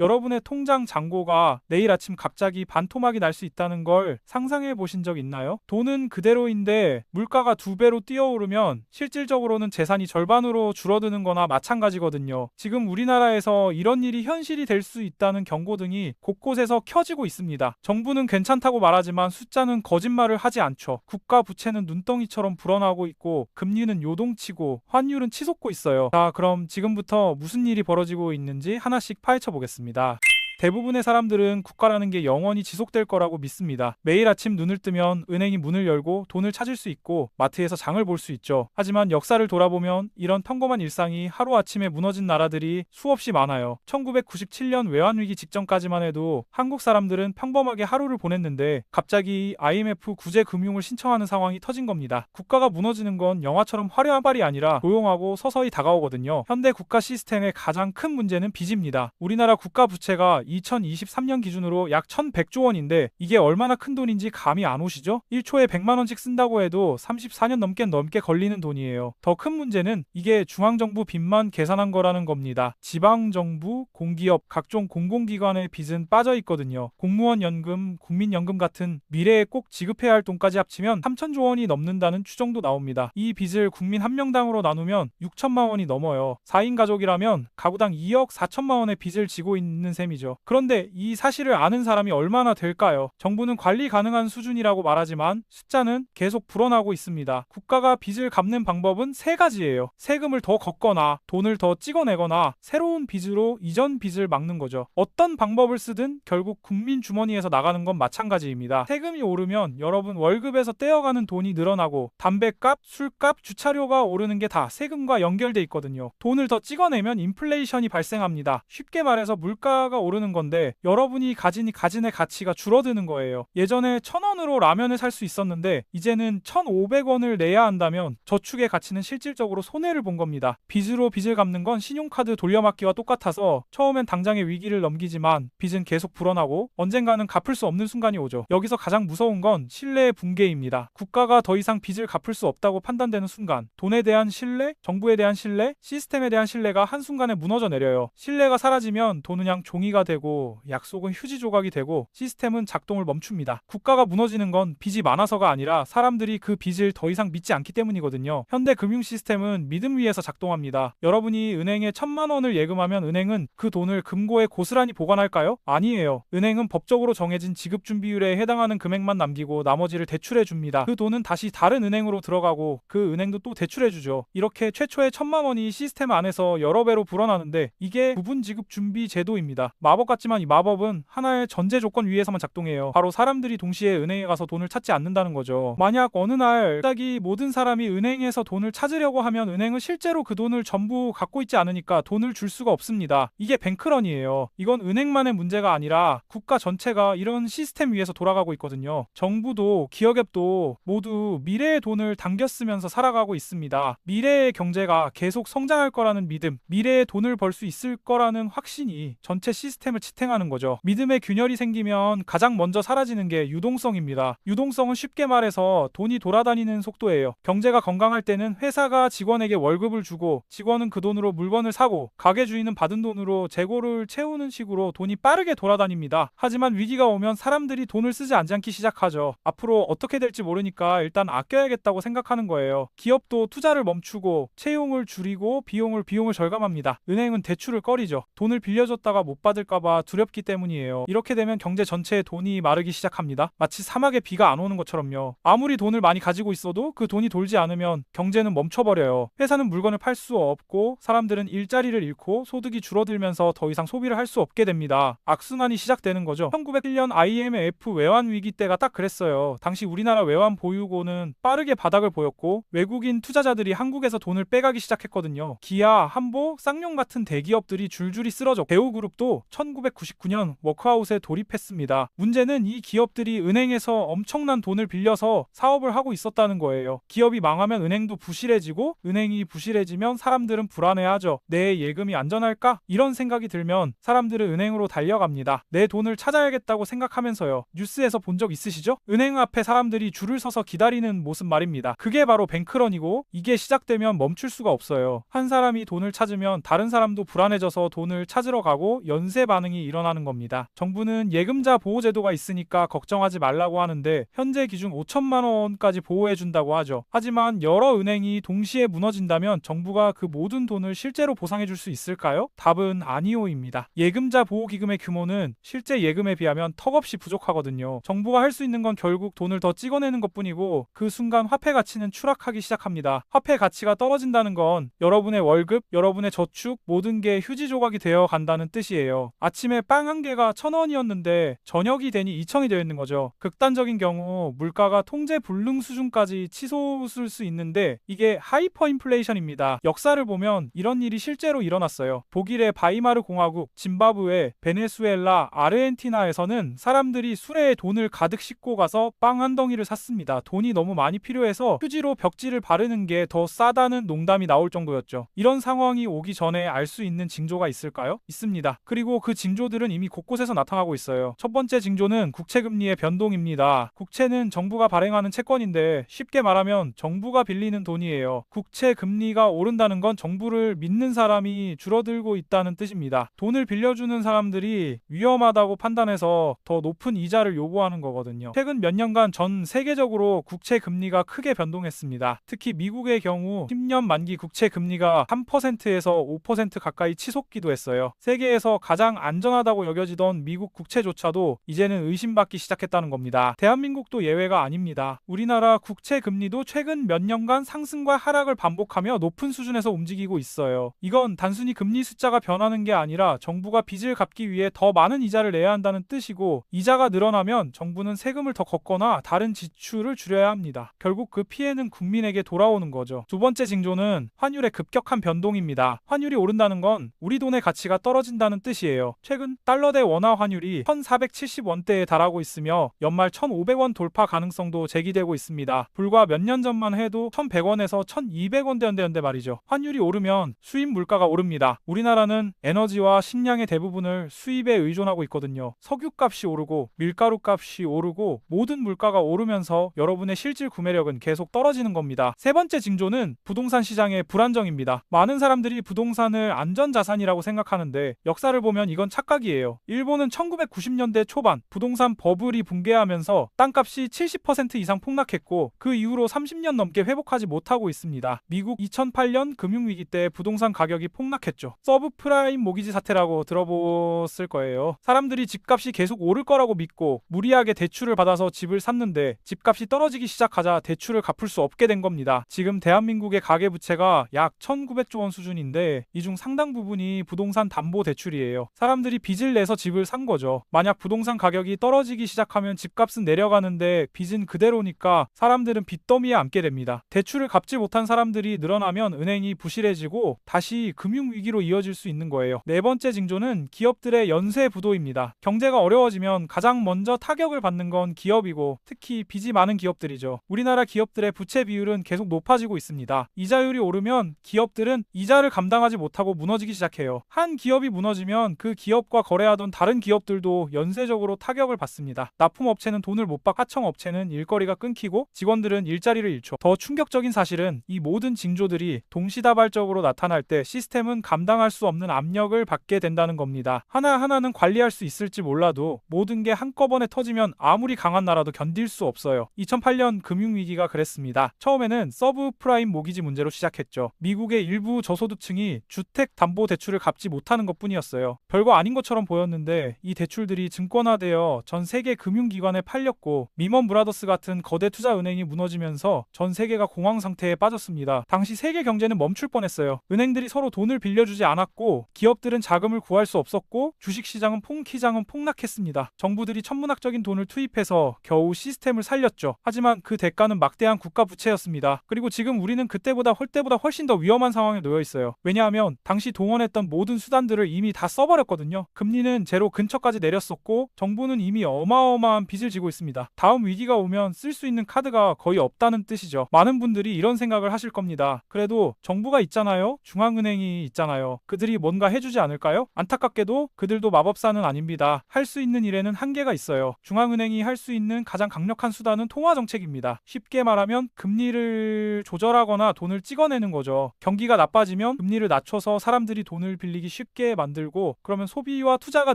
여러분의 통장 잔고가 내일 아침 갑자기 반토막이 날 수 있다는 걸 상상해 보신 적 있나요? 돈은 그대로인데 물가가 두 배로 뛰어오르면 실질적으로는 재산이 절반으로 줄어드는 거나 마찬가지거든요. 지금 우리나라에서 이런 일이 현실이 될 수 있다는 경고등이 곳곳에서 켜지고 있습니다. 정부는 괜찮다고 말하지만 숫자는 거짓말을 하지 않죠. 국가 부채는 눈덩이처럼 불어나고 있고 금리는 요동치고 환율은 치솟고 있어요. 자, 그럼 지금부터 무슨 일이 벌어지고 있는지 하나씩 파헤쳐 보겠습니다. 감사합니다. 대부분의 사람들은 국가라는 게 영원히 지속될 거라고 믿습니다. 매일 아침 눈을 뜨면 은행이 문을 열고 돈을 찾을 수 있고 마트에서 장을 볼 수 있죠. 하지만 역사를 돌아보면 이런 평범한 일상이 하루아침에 무너진 나라들이 수없이 많아요. 1997년 외환위기 직전까지만 해도 한국 사람들은 평범하게 하루를 보냈는데 갑자기 IMF 구제 금융을 신청하는 상황이 터진 겁니다. 국가가 무너지는 건 영화처럼 화려한 발이 아니라 조용하고 서서히 다가오거든요. 현대 국가 시스템의 가장 큰 문제는 빚입니다. 우리나라 국가 부채가 2023년 기준으로 약 1100조 원인데 이게 얼마나 큰 돈인지 감이 안 오시죠? 1초에 100만 원씩 쓴다고 해도 34년 넘게 넘게 걸리는 돈이에요. 더 큰 문제는 이게 중앙정부 빚만 계산한 거라는 겁니다. 지방정부, 공기업, 각종 공공기관의 빚은 빠져 있거든요. 공무원 연금, 국민연금 같은 미래에 꼭 지급해야 할 돈까지 합치면 3천조 원이 넘는다는 추정도 나옵니다. 이 빚을 국민 한 명당으로 나누면 6천만 원이 넘어요. 4인 가족이라면 가구당 2억 4천만 원의 빚을 지고 있는 셈이죠. 그런데 이 사실을 아는 사람이 얼마나 될까요? 정부는 관리 가능한 수준이라고 말하지만 숫자는 계속 불어나고 있습니다. 국가가 빚을 갚는 방법은 세 가지예요. 세금을 더 걷거나 돈을 더 찍어내거나 새로운 빚으로 이전 빚을 막는 거죠. 어떤 방법을 쓰든 결국 국민 주머니에서 나가는 건 마찬가지입니다. 세금이 오르면 여러분 월급에서 떼어가는 돈이 늘어나고 담배값, 술값, 주차료가 오르는 게 다 세금과 연결돼 있거든요. 돈을 더 찍어내면 인플레이션이 발생합니다. 쉽게 말해서 물가가 오르는 건데 여러분이 가진 이 가진의 가치가 줄어드는 거예요. 예전에 천 원으로 라면을 살 수 있었는데 이제는 1,500원을 내야 한다면 저축의 가치는 실질적으로 손해를 본 겁니다. 빚으로 빚을 갚는 건 신용카드 돌려막기와 똑같아서 처음엔 당장의 위기를 넘기지만 빚은 계속 불어나고 언젠가는 갚을 수 없는 순간이 오죠. 여기서 가장 무서운 건 신뢰의 붕괴입니다. 국가가 더 이상 빚을 갚을 수 없다고 판단되는 순간 돈에 대한 신뢰, 정부에 대한 신뢰, 시스템에 대한 신뢰가 한순간에 무너져 내려요. 신뢰가 사라지면 돈은 그냥 종이가 되고 약속은 휴지 조각이 되고 시스템은 작동을 멈춥니다. 국가가 무너지는 건 빚이 많아서가 아니라 사람들이 그 빚을 더 이상 믿지 않기 때문이거든요. 현대 금융 시스템은 믿음 위에서 작동합니다. 여러분이 은행에 천만 원을 예금하면 은행은 그 돈을 금고에 고스란히 보관할까요? 아니에요. 은행은 법적으로 정해진 지급 준비율에 해당하는 금액만 남기고 나머지를 대출해 줍니다. 그 돈은 다시 다른 은행으로 들어가고 그 은행도 또 대출해 주죠. 이렇게 최초의 천만 원이 시스템 안에서 여러 배로 불어나는데 이게 부분 지급 준비 제도입니다. 마법 같지만 이 마법은 하나의 전제 조건 위에서만 작동해요. 바로 사람들이 동시에 은행에 가서 돈을 찾지 않는다는 거죠. 만약 어느 날 갑자기 모든 사람이 은행에서 돈을 찾으려고 하면 은행은 실제로 그 돈을 전부 갖고 있지 않으니까 돈을 줄 수가 없습니다. 이게 뱅크런이에요. 이건 은행만의 문제가 아니라 국가 전체가 이런 시스템 위에서 돌아가고 있거든요. 정부도 기업도 모두 미래의 돈을 당겨 쓰면서 살아가고 있습니다. 미래의 경제가 계속 성장할 거라는 믿음, 미래의 돈을 벌 수 있을 거라는 확신이 전체 시스템 을 지탱하는 거죠. 믿음의 균열이 생기면 가장 먼저 사라지는 게 유동성입니다. 유동성은 쉽게 말해서 돈이 돌아다니는 속도예요. 경제가 건강할 때는 회사가 직원에게 월급을 주고 직원은 그 돈으로 물건을 사고 가게 주인은 받은 돈으로 재고를 채우는 식으로 돈이 빠르게 돌아다닙니다. 하지만 위기가 오면 사람들이 돈을 쓰지 않기 시작하죠. 앞으로 어떻게 될지 모르니까 일단 아껴야겠다고 생각하는 거예요. 기업도 투자를 멈추고 채용을 줄이고 비용을 비용을 절감합니다. 은행은 대출을 꺼리죠. 돈을 빌려줬다가 못 받을까 봐 두렵기 때문이에요. 이렇게 되면 경제 전체의 돈이 마르기 시작합니다. 마치 사막에 비가 안 오는 것처럼요. 아무리 돈을 많이 가지고 있어도 그 돈이 돌지 않으면 경제는 멈춰버려요. 회사는 물건을 팔 수 없고 사람들은 일자리를 잃고 소득이 줄어들면서 더 이상 소비를 할 수 없게 됩니다. 악순환이 시작되는 거죠. 1901년 IMF 외환 위기 때가 딱 그랬어요. 당시 우리나라 외환 보유고는 빠르게 바닥을 보였고 외국인 투자자들이 한국에서 돈을 빼가기 시작했거든요. 기아, 한보, 쌍용 같은 대기업들이 줄줄이 쓰러져 대우그룹도 1999년 워크아웃에 돌입했습니다. 문제는 이 기업들이 은행에서 엄청난 돈을 빌려서 사업을 하고 있었다는 거예요. 기업이 망하면 은행도 부실해지고 은행이 부실해지면 사람들은 불안해하죠. 내 예금이 안전할까? 이런 생각이 들면 사람들은 은행으로 달려갑니다. 내 돈을 찾아야겠다고 생각하면서요. 뉴스에서 본 적 있으시죠? 은행 앞에 사람들이 줄을 서서 기다리는 모습 말입니다. 그게 바로 뱅크런이고 이게 시작되면 멈출 수가 없어요. 한 사람이 돈을 찾으면 다른 사람도 불안해져서 돈을 찾으러 가고 연쇄 반 반응이 일어나는 겁니다. 정부는 예금자 보호제도가 있으니까 걱정하지 말라고 하는데 현재 기준 5천만 원까지 보호해준다고 하죠. 하지만 여러 은행이 동시에 무너진다면 정부가 그 모든 돈을 실제로 보상해줄 수 있을까요? 답은 아니오입니다. 예금자 보호기금의 규모는 실제 예금에 비하면 턱없이 부족하거든요. 정부가 할 수 있는 건 결국 돈을 더 찍어내는 것 뿐이고 그 순간 화폐 가치는 추락하기 시작합니다. 화폐 가치가 떨어진다는 건 여러분의 월급, 여러분의 저축 모든 게 휴지 조각이 되어 간다는 뜻이에요. 아침에 빵 한 개가 천 원이었는데 저녁이 되니 이천이 되어 있는 거죠. 극단적인 경우 물가가 통제 불능 수준까지 치솟을 수 있는데 이게 하이퍼 인플레이션입니다. 역사를 보면 이런 일이 실제로 일어났어요. 독일의 바이마르 공화국, 짐바브웨, 베네수엘라, 아르헨티나에서는 사람들이 수레에 돈을 가득 싣고 가서 빵 한 덩이를 샀습니다. 돈이 너무 많이 필요해서 휴지로 벽지를 바르는 게 더 싸다는 농담이 나올 정도였죠. 이런 상황이 오기 전에 알 수 있는 징조가 있을까요? 있습니다. 그리고 그 징조들은 이미 곳곳에서 나타나고 있어요. 첫 번째 징조는 국채금리의 변동입니다. 국채는 정부가 발행하는 채권인데 쉽게 말하면 정부가 빌리는 돈이에요. 국채 금리가 오른다는 건 정부를 믿는 사람이 줄어들고 있다는 뜻입니다. 돈을 빌려주는 사람들이 위험하다고 판단해서 더 높은 이자를 요구하는 거거든요. 최근 몇 년간 전 세계적으로 국채 금리가 크게 변동했습니다. 특히 미국의 경우 10년 만기 국채 금리가 3%에서 5% 가까이 치솟기도 했어요. 세계에서 가장 안전하다고 여겨지던 미국 국채조차도 이제는 의심받기 시작했다는 겁니다. 대한민국도 예외가 아닙니다. 우리나라 국채 금리도 최근 몇 년간 상승과 하락을 반복하며 높은 수준에서 움직이고 있어요. 이건 단순히 금리 숫자가 변하는 게 아니라 정부가 빚을 갚기 위해 더 많은 이자를 내야 한다는 뜻이고 이자가 늘어나면 정부는 세금을 더 걷거나 다른 지출을 줄여야 합니다. 결국 그 피해는 국민에게 돌아오는 거죠. 두 번째 징조는 환율의 급격한 변동입니다. 환율이 오른다는 건 우리 돈의 가치가 떨어진다는 뜻이에요. 최근 달러 대 원화 환율이 1470원대에 달하고 있으며 연말 1500원 돌파 가능성도 제기되고 있습니다. 불과 몇 년 전만 해도 1100원에서 1200원대였는데 말이죠. 환율이 오르면 수입 물가가 오릅니다. 우리나라는 에너지와 식량의 대부분을 수입에 의존하고 있거든요. 석유값이 오르고 밀가루 값이 오르고 모든 물가가 오르면서 여러분의 실질 구매력은 계속 떨어지는 겁니다. 세 번째 징조는 부동산 시장의 불안정입니다. 많은 사람들이 부동산을 안전자산이라고 생각하는데 역사를 보면 이건 착각이에요. 일본은 1990년대 초반 부동산 버블이 붕괴하면서 땅값이 70% 이상 폭락했고 그 이후로 30년 넘게 회복하지 못하고 있습니다. 미국 2008년 금융위기 때 부동산 가격이 폭락했죠. 서브프라임 모기지 사태라고 들어보셨을 거예요. 사람들이 집값이 계속 오를 거라고 믿고 무리하게 대출을 받아서 집을 샀는데 집값이 떨어지기 시작하자 대출을 갚을 수 없게 된 겁니다. 지금 대한민국의 가계부채가 약 1900조 원 수준인데 이 중 상당 부분이 부동산 담보 대출이에요. 사람 들이 빚을 내서 집을 산 거죠. 만약 부동산 가격이 떨어지기 시작하면 집값은 내려가는데 빚은 그대로니까 사람들은 빚더미에 앉게 됩니다. 대출을 갚지 못한 사람들이 늘어나면 은행이 부실해지고 다시 금융위기로 이어질 수 있는 거예요. 네 번째 징조는 기업들의 연쇄 부도입니다. 경제가 어려워지면 가장 먼저 타격을 받는 건 기업이고 특히 빚이 많은 기업들이죠. 우리나라 기업들의 부채 비율은 계속 높아지고 있습니다. 이자율이 오르면 기업들은 이자를 감당하지 못하고 무너지기 시작해요. 한 기업이 무너지면 그 기업과 거래하던 다른 기업들도 연쇄적으로 타격을 받습니다. 납품업체는 돈을 못 받, 하청업체는 일거리가 끊기고 직원들은 일자리를 잃죠. 더 충격적인 사실은 이 모든 징조들이 동시다발적으로 나타날 때 시스템은 감당할 수 없는 압력을 받게 된다는 겁니다. 하나하나는 관리할 수 있을지 몰라도 모든 게 한꺼번에 터지면 아무리 강한 나라도 견딜 수 없어요. 2008년 금융위기가 그랬습니다. 처음에는 서브프라임 모기지 문제로 시작했죠. 미국의 일부 저소득층이 주택 담보 대출을 갚지 못하는 것 뿐이었어요. 별거 아닌 것처럼 보였는데 이 대출들이 증권화되어 전 세계 금융기관에 팔렸고 미먼 브라더스 같은 거대 투자 은행이 무너지면서 전 세계가 공황 상태에 빠졌습니다. 당시 세계 경제는 멈출 뻔했어요. 은행들이 서로 돈을 빌려주지 않았고 기업들은 자금을 구할 수 없었고 주식시장은 퐁키장은 폭락했습니다. 정부들이 천문학적인 돈을 투입해서 겨우 시스템을 살렸죠. 하지만 그 대가는 막대한 국가 부채였습니다. 그리고 지금 우리는 그때보다 헐때보다 훨씬 더 위험한 상황에 놓여 있어요. 왜냐하면 당시 동원했던 모든 수단들을 이미 다 써버렸거든요. 금리는 제로 근처까지 내렸었고 정부는 이미 어마어마한 빚을 지고 있습니다. 다음 위기가 오면 쓸 수 있는 카드가 거의 없다는 뜻이죠. 많은 분들이 이런 생각을 하실 겁니다. 그래도 정부가 있잖아요. 중앙은행이 있잖아요. 그들이 뭔가 해주지 않을까요? 안타깝게도 그들도 마법사는 아닙니다. 할 수 있는 일에는 한계가 있어요. 중앙은행이 할 수 있는 가장 강력한 수단은 통화 정책입니다. 쉽게 말하면 금리를 조절하거나 돈을 찍어내는 거죠. 경기가 나빠지면 금리를 낮춰서 사람들이 돈을 빌리기 쉽게 만들고 그러면 그러면 소비와 투자가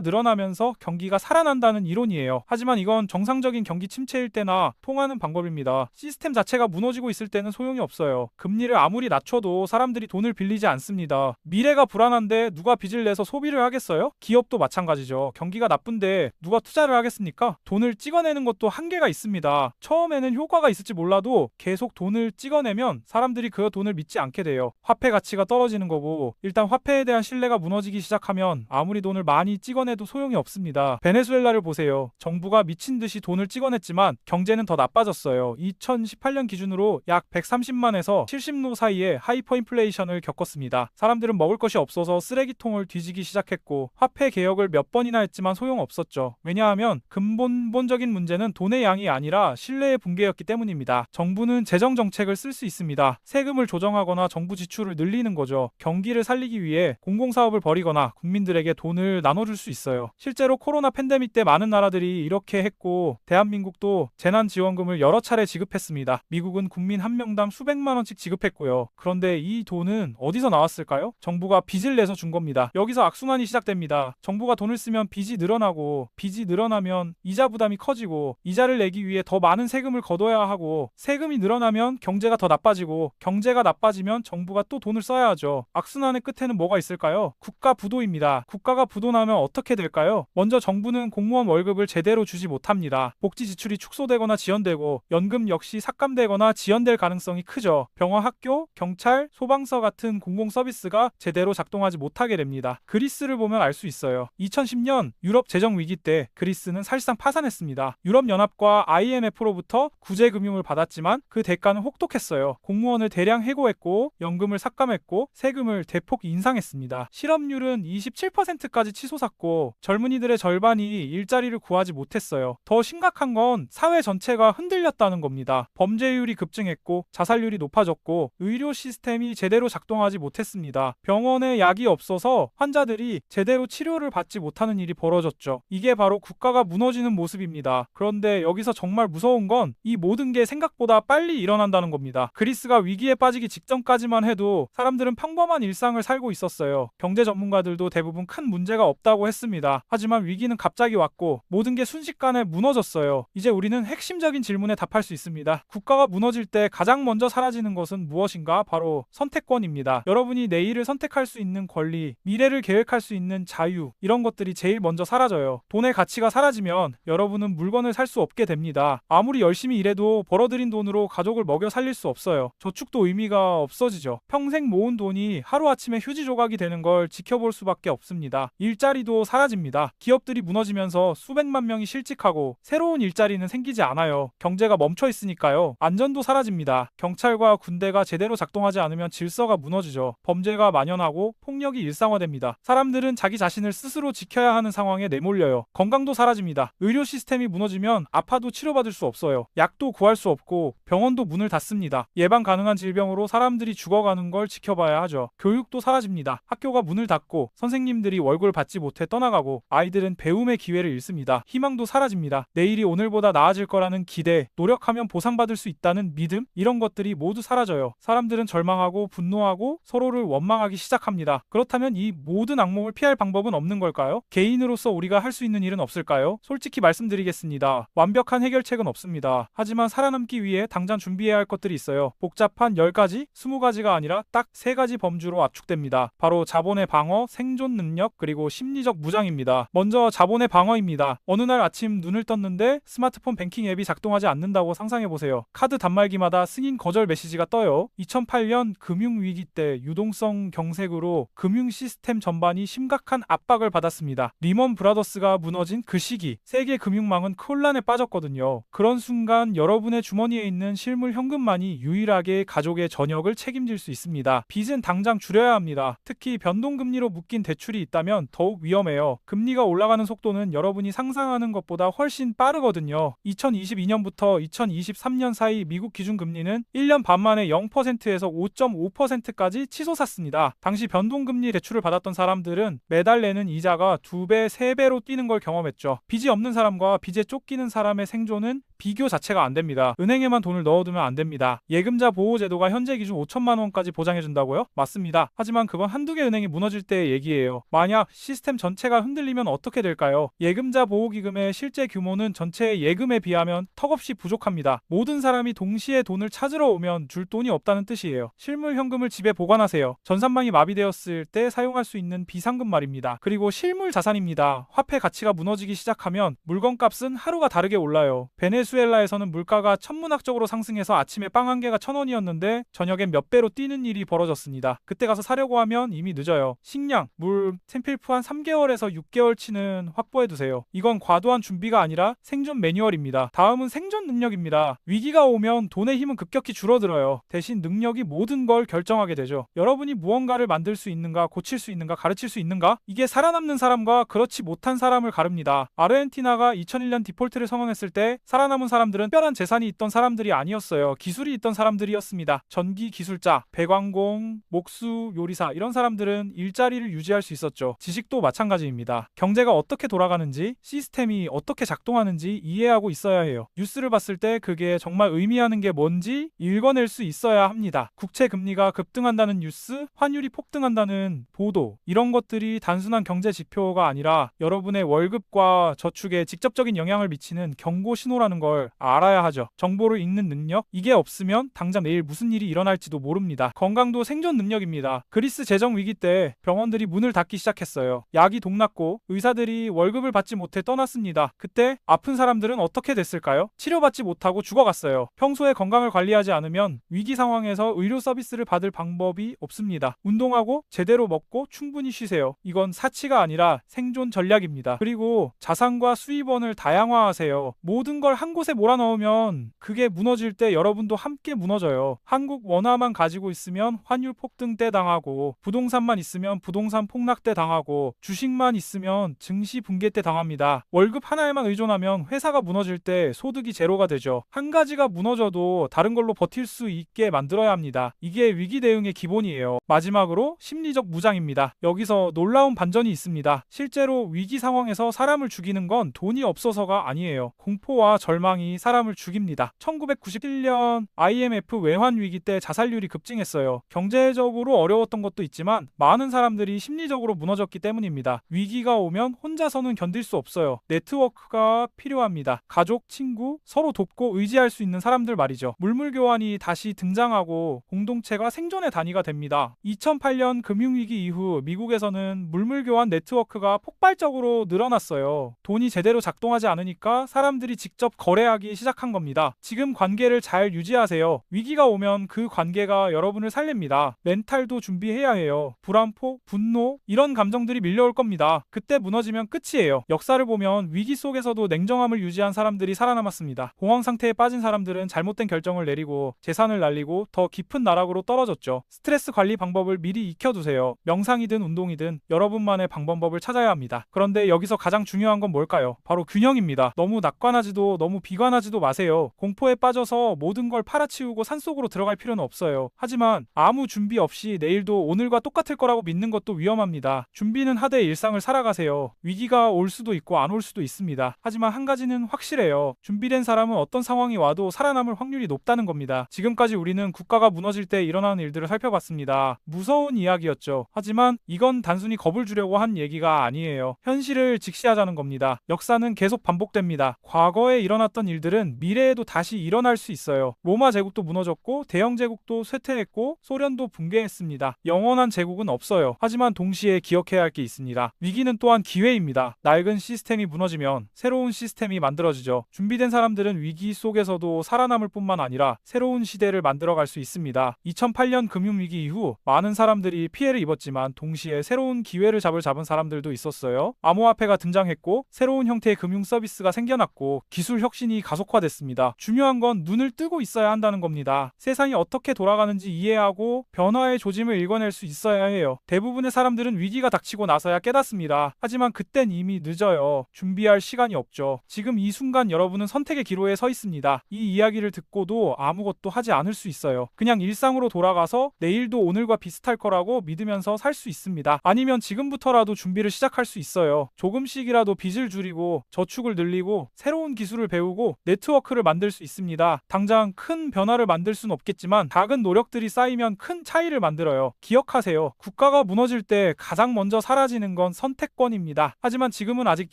늘어나면서 경기가 살아난다는 이론이에요. 하지만 이건 정상적인 경기 침체일 때나 통하는 방법입니다. 시스템 자체가 무너지고 있을 때는 소용이 없어요. 금리를 아무리 낮춰도 사람들이 돈을 빌리지 않습니다. 미래가 불안한데 누가 빚을 내서 소비를 하겠어요? 기업도 마찬가지죠. 경기가 나쁜데 누가 투자를 하겠습니까? 돈을 찍어내는 것도 한계가 있습니다. 처음에는 효과가 있을지 몰라도 계속 돈을 찍어내면 사람들이 그 돈을 믿지 않게 돼요. 화폐 가치가 떨어지는 거고 일단 화폐에 대한 신뢰가 무너지기 시작하면 아무리 돈을 많이 찍어내도 소용이 없습니다. 베네수엘라를 보세요. 정부가 미친 듯이 돈을 찍어냈지만 경제는 더 나빠졌어요. 2018년 기준으로 약 130만에서 70로 사이에 하이퍼 인플레이션을 겪었습니다. 사람들은 먹을 것이 없어서 쓰레기통을 뒤지기 시작했고 화폐 개혁을 몇 번이나 했지만 소용없었죠. 왜냐하면 근본본적인 문제는 돈의 양이 아니라 신뢰의 붕괴였기 때문입니다. 정부는 재정 정책을 쓸 수 있습니다. 세금을 조정하거나 정부 지출을 늘리는 거죠. 경기를 살리기 위해 공공사업을 벌이거나 국민들에게 돈을 나눠줄 수 있어요. 실제로 코로나 팬데믹 때 많은 나라들이 이렇게 했고 대한민국도 재난지원금을 여러 차례 지급했습니다. 미국은 국민 한 명당 수백만 원씩 지급했고요. 그런데 이 돈은 어디서 나왔을까요? 정부가 빚을 내서 준 겁니다. 여기서 악순환이 시작됩니다. 정부가 돈을 쓰면 빚이 늘어나고 빚이 늘어나면 이자 부담이 커지고 이자를 내기 위해 더 많은 세금을 걷어야 하고 세금이 늘어나면 경제가 더 나빠지고 경제가 나빠지면 정부가 또 돈을 써야 하죠. 악순환의 끝에는 뭐가 있을까요? 국가 부도입니다. 국가가 부도나면 어떻게 될까요? 먼저 정부는 공무원 월급을 제대로 주지 못합니다. 복지 지출이 축소되거나 지연되고 연금 역시 삭감되거나 지연될 가능성이 크죠. 병원, 학교, 경찰, 소방서 같은 공공 서비스가 제대로 작동하지 못하게 됩니다. 그리스를 보면 알 수 있어요. 2010년 유럽 재정 위기 때 그리스는 사실상 파산했습니다. 유럽 연합과 IMF로부터 구제 금융을 받았지만 그 대가는 혹독했어요. 공무원을 대량 해고했고 연금을 삭감했고 세금을 대폭 인상했습니다. 실업률은 27% 까지 치솟았고 젊은이들의 절반이 일자리를 구하지 못했어요. 더 심각한 건 사회 전체가 흔들렸다는 겁니다. 범죄율이 급증했고 자살률이 높아졌고 의료 시스템이 제대로 작동하지 못했습니다. 병원에 약이 없어서 환자들이 제대로 치료를 받지 못하는 일이 벌어졌죠. 이게 바로 국가가 무너지는 모습입니다. 그런데 여기서 정말 무서운 건 이 모든 게 생각보다 빨리 일어난다는 겁니다. 그리스가 위기에 빠지기 직전까지만 해도 사람들은 평범한 일상을 살고 있었어요. 경제 전문가들도 대부분 큰 문제가 없다고 했습니다. 하지만 위기는 갑자기 왔고 모든 게 순식간에 무너졌어요. 이제 우리는 핵심적인 질문에 답할 수 있습니다. 국가가 무너질 때 가장 먼저 사라지는 것은 무엇인가? 바로 선택권입니다. 여러분이 내일을 선택할 수 있는 권리, 미래를 계획할 수 있는 자유, 이런 것들이 제일 먼저 사라져요. 돈의 가치가 사라지면 여러분은 물건을 살 수 없게 됩니다. 아무리 열심히 일해도 벌어들인 돈으로 가족을 먹여 살릴 수 없어요. 저축도 의미가 없어지죠. 평생 모은 돈이 하루아침에 휴지 조각이 되는 걸 지켜볼 수밖에 없습니다. 일자리도 사라집니다. 기업들이 무너지면서 수백만 명이 실직하고 새로운 일자리는 생기지 않아요. 경제가 멈춰 있으니까요. 안전도 사라집니다. 경찰과 군대가 제대로 작동하지 않으면 질서가 무너지죠. 범죄가 만연하고 폭력이 일상화됩니다. 사람들은 자기 자신을 스스로 지켜야 하는 상황에 내몰려요. 건강도 사라집니다. 의료 시스템이 무너지면 아파도 치료받을 수 없어요. 약도 구할 수 없고 병원도 문을 닫습니다. 예방 가능한 질병으로 사람들이 죽어가는 걸 지켜봐야 하죠. 교육도 사라집니다. 학교가 문을 닫고 선생님들이 월 급을 받지 못해 떠나가고 아이들은 배움의 기회를 잃습니다. 희망도 사라집니다. 내일이 오늘보다 나아질 거라는 기대, 노력하면 보상받을 수 있다는 믿음 이런 것들이 모두 사라져요. 사람들은 절망하고 분노하고 서로를 원망하기 시작합니다. 그렇다면 이 모든 악몽을 피할 방법은 없는 걸까요? 개인으로서 우리가 할 수 있는 일은 없을까요? 솔직히 말씀드리겠습니다. 완벽한 해결책은 없습니다. 하지만 살아남기 위해 당장 준비해야 할 것들이 있어요. 복잡한 10가지, 20가지가 아니라 딱 3가지 범주로 압축됩니다. 바로 자본의 방어, 생존 능력, 그리고 심리적 무장입니다. 먼저 자본의 방어입니다. 어느 날 아침 눈을 떴는데 스마트폰 뱅킹 앱이 작동하지 않는다고 상상해보세요. 카드 단말기마다 승인 거절 메시지가 떠요. 2008년 금융위기 때 유동성 경색으로 금융 시스템 전반이 심각한 압박을 받았습니다. 리먼 브라더스가 무너진 그 시기, 세계 금융망은 혼란에 빠졌거든요. 그런 순간 여러분의 주머니에 있는 실물 현금만이 유일하게 가족의 전역을 책임질 수 있습니다. 빚은 당장 줄여야 합니다. 특히 변동금리로 묶인 대출이 있다면 더욱 위험해요. 금리가 올라가는 속도는 여러분이 상상하는 것보다 훨씬 빠르거든요. 2022년부터 2023년 사이 미국 기준금리는 1년 반 만에 0%에서 5.5%까지 치솟았습니다. 당시 변동금리 대출을 받았던 사람들은 매달 내는 이자가 2배, 3배로 뛰는 걸 경험했죠. 빚이 없는 사람과 빚에 쫓기는 사람의 생존은 비교 자체가 안 됩니다. 은행에만 돈을 넣어두면 안 됩니다. 예금자 보호 제도가 현재 기준 5천만 원까지 보장해 준다고요? 맞습니다. 하지만 그건 한두 개 은행이 무너질 때의 얘기예요. 만약 시스템 전체가 흔들리면 어떻게 될까요? 예금자 보호 기금의 실제 규모는 전체 예금에 비하면 턱없이 부족합니다. 모든 사람이 동시에 돈을 찾으러 오면 줄 돈이 없다는 뜻이에요. 실물 현금을 집에 보관하세요. 전산망이 마비되었을 때 사용할 수 있는 비상금 말입니다. 그리고 실물 자산입니다. 화폐 가치가 무너지기 시작하면 물건 값은 하루가 다르게 올라요. 베네 수엘라에서는 물가가 천문학적으로 상승해서 아침에 빵 한 개가 천 원이었는데 저녁엔 몇 배로 뛰는 일이 벌어졌습니다. 그때 가서 사려고 하면 이미 늦어요. 식량, 물, 생필품 한 3개월에서 6개월치는 확보해 두세요. 이건 과도한 준비가 아니라 생존 매뉴얼입니다. 다음은 생존 능력입니다. 위기가 오면 돈의 힘은 급격히 줄어들어요. 대신 능력이 모든 걸 결정하게 되죠. 여러분이 무언가를 만들 수 있는가, 고칠 수 있는가, 가르칠 수 있는가? 이게 살아남는 사람과 그렇지 못한 사람을 가릅니다. 아르헨티나가 2001년 디폴트를 선언했을 때 살아남 은 사람들은 특별한 재산이 있던 사람들이 아니었어요. 기술이 있던 사람들이었습니다. 전기 기술자, 배관공, 목수, 요리사 이런 사람들은 일자리를 유지할 수 있었죠. 지식도 마찬가지입니다. 경제가 어떻게 돌아가는지, 시스템이 어떻게 작동하는지 이해하고 있어야 해요. 뉴스를 봤을 때 그게 정말 의미하는 게 뭔지 읽어낼 수 있어야 합니다. 국채 금리가 급등한다는 뉴스, 환율이 폭등한다는 보도, 이런 것들이 단순한 경제 지표가 아니라 여러분의 월급과 저축에 직접적인 영향을 미치는 경고 신호라는 걸 알아야 하죠. 정보를 읽는 능력, 이게 없으면 당장 내일 무슨 일이 일어날지도 모릅니다. 건강도 생존 능력입니다. 그리스 재정 위기 때 병원들이 문을 닫기 시작했어요. 약이 동났고 의사들이 월급을 받지 못해 떠났습니다. 그때 아픈 사람들은 어떻게 됐을까요? 치료받지 못하고 죽어갔어요. 평소에 건강을 관리하지 않으면 위기 상황에서 의료 서비스를 받을 방법이 없습니다. 운동하고 제대로 먹고 충분히 쉬세요. 이건 사치가 아니라 생존 전략입니다. 그리고 자산과 수입원을 다양화하세요. 모든 걸한 곳에 몰아넣으면 그게 무너질 때 여러분도 함께 무너져요. 한국 원화만 가지고 있으면 환율 폭등 때 당하고 부동산만 있으면 부동산 폭락 때 당하고 주식만 있으면 증시 붕괴 때 당합니다. 월급 하나에만 의존하면 회사가 무너질 때 소득이 제로가 되죠. 한 가지가 무너져도 다른 걸로 버틸 수 있게 만들어야 합니다. 이게 위기 대응의 기본이에요. 마지막으로 심리적 무장입니다. 여기서 놀라운 반전이 있습니다. 실제로 위기 상황에서 사람을 죽이는 건 돈이 없어서가 아니에요. 공포와 절망 이 사람을 죽입니다. 1997년 IMF 외환 위기 때 자살률이 급증했어요. 경제적으로 어려웠던 것도 있지만 많은 사람들이 심리적으로 무너졌기 때문입니다. 위기가 오면 혼자서는 견딜 수 없어요. 네트워크가 필요합니다. 가족, 친구, 서로 돕고 의지할 수 있는 사람들 말이죠. 물물 교환이 다시 등장하고 공동체가 생존의 단위가 됩니다. 2008년 금융위기 이후 미국에서는 물물 교환 네트워크가 폭발적으로 늘어났어요. 돈이 제대로 작동하지 않으니까 사람들이 직접 거래 하기 시작한 겁니다. 지금 관계를 잘 유지하세요. 위기가 오면 그 관계가 여러분을 살립니다. 멘탈도 준비해야 해요. 불안포, 분노 이런 감정들이 밀려올 겁니다. 그때 무너지면 끝이에요. 역사를 보면 위기 속에서도 냉정함을 유지한 사람들이 살아남았습니다. 공황 상태에 빠진 사람들은 잘못된 결정을 내리고 재산을 날리고 더 깊은 나락으로 떨어졌죠. 스트레스 관리 방법을 미리 익혀두세요. 명상이든 운동이든 여러분만의 방법법을 찾아야 합니다. 그런데 여기서 가장 중요한 건 뭘까요? 바로 균형입니다. 너무 낙관하지도 너무 비관하지도 마세요. 공포에 빠져서 모든 걸 팔아치우고 산속으로 들어갈 필요는 없어요. 하지만 아무 준비 없이 내일도 오늘과 똑같을 거라고 믿는 것도 위험합니다. 준비는 하되 일상을 살아가세요. 위기가 올 수도 있고 안 올 수도 있습니다. 하지만 한 가지는 확실해요. 준비된 사람은 어떤 상황이 와도 살아남을 확률이 높다는 겁니다. 지금까지 우리는 국가가 무너질 때 일어나는 일들을 살펴봤습니다. 무서운 이야기였죠. 하지만 이건 단순히 겁을 주려고 한 얘기가 아니에요. 현실을 직시하자는 겁니다. 역사는 계속 반복됩니다. 과거에 일어 났던 일들은 미래에도 다시 일어날 수 있어요. 로마 제국도 무너졌고 대영 제국도 쇠퇴했고 소련도 붕괴했습니다. 영원한 제국은 없어요. 하지만 동시에 기억해야 할 게 있습니다. 위기는 또한 기회입니다. 낡은 시스템이 무너지면 새로운 시스템이 만들어지죠. 준비된 사람들은 위기 속에서도 살아남을 뿐만 아니라 새로운 시대를 만들어갈 수 있습니다. 2008년 금융위기 이후 많은 사람들이 피해를 입었지만 동시에 새로운 기회를 잡을 잡은 사람들도 있었어요. 암호화폐가 등장했고 새로운 형태의 금융 서비스가 생겨났고 기술 혁신 이 가속화됐습니다. 중요한 건 눈을 뜨고 있어야 한다는 겁니다. 세상이 어떻게 돌아가는지 이해하고 변화의 조짐을 읽어낼 수 있어야 해요. 대부분의 사람들은 위기가 닥치고 나서야 깨닫습니다. 하지만 그땐 이미 늦어요. 준비할 시간이 없죠. 지금 이 순간 여러분은 선택의 기로에 서 있습니다. 이 이야기를 듣고도 아무것도 하지 않을 수 있어요. 그냥 일상으로 돌아가서 내일도 오늘과 비슷할 거라고 믿으면서 살 수 있습니다. 아니면 지금부터라도 준비를 시작할 수 있어요. 조금씩이라도 빚을 줄이고 저축을 늘리고 새로운 기술을 배우고 배우고 네트워크를 만들 수 있습니다. 당장 큰 변화를 만들 수는 없겠지만 작은 노력들이 쌓이면 큰 차이를 만들어요. 기억하세요. 국가가 무너질 때 가장 먼저 사라지는 건 선택권입니다. 하지만 지금은 아직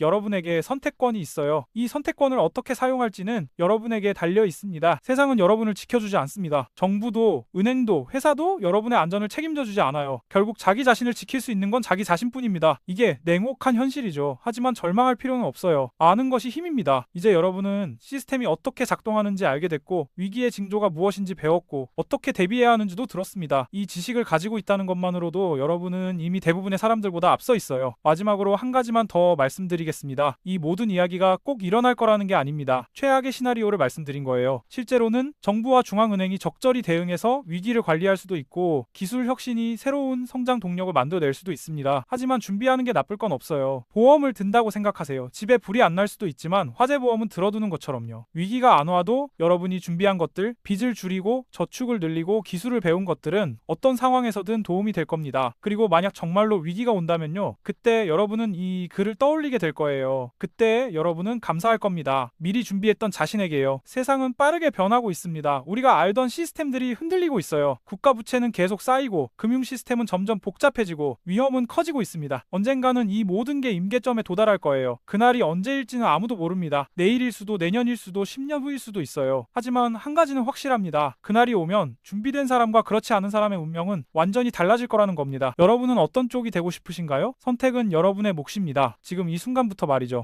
여러분에게 선택권이 있어요. 이 선택권을 어떻게 사용할지는 여러분에게 달려 있습니다. 세상은 여러분을 지켜주지 않습니다. 정부도, 은행도, 회사도 여러분의 안전을 책임져 주지 않아요. 결국 자기 자신을 지킬 수 있는 건 자기 자신뿐입니다. 이게 냉혹한 현실이죠. 하지만 절망할 필요는 없어요. 아는 것이 힘입니다. 이제 여러분은 시스템이 어떻게 작동하는지 알게 됐고 위기의 징조가 무엇인지 배웠고 어떻게 대비해야 하는지도 들었습니다. 이 지식을 가지고 있다는 것만으로도 여러분은 이미 대부분의 사람들보다 앞서 있어요. 마지막으로 한 가지만 더 말씀드리겠습니다. 이 모든 이야기가 꼭 일어날 거라는 게 아닙니다. 최악의 시나리오를 말씀드린 거예요. 실제로는 정부와 중앙은행이 적절히 대응해서 위기를 관리할 수도 있고 기술 혁신이 새로운 성장 동력을 만들어낼 수도 있습니다. 하지만 준비하는 게 나쁠 건 없어요. 보험을 든다고 생각하세요. 집에 불이 안 날 수도 있지만 화재 보험은 들어두는 것처럼요. 위기가 안 와도 여러분이 준비한 것들, 빚을 줄이고 저축을 늘리고 기술을 배운 것들은 어떤 상황에서든 도움이 될 겁니다. 그리고 만약 정말로 위기가 온다면요. 그때 여러분은 이 글을 떠올리게 될 거예요. 그때 여러분은 감사할 겁니다. 미리 준비했던 자신에게요. 세상은 빠르게 변하고 있습니다. 우리가 알던 시스템들이 흔들리고 있어요. 국가 부채는 계속 쌓이고 금융 시스템은 점점 복잡해지고 위험은 커지고 있습니다. 언젠가는 이 모든 게 임계점에 도달할 거예요. 그날이 언제일지는 아무도 모릅니다. 내일일 수도 내년일 수도 10년 후일 수도 있어요. 하지만 한 가지는 확실합니다. 그날이 오면 준비된 사람과 그렇지 않은 사람의 운명은 완전히 달라질 거라는 겁니다. 여러분은 어떤 쪽이 되고 싶으신가요? 선택은 여러분의 몫입니다. 지금 이 순간부터 말이죠.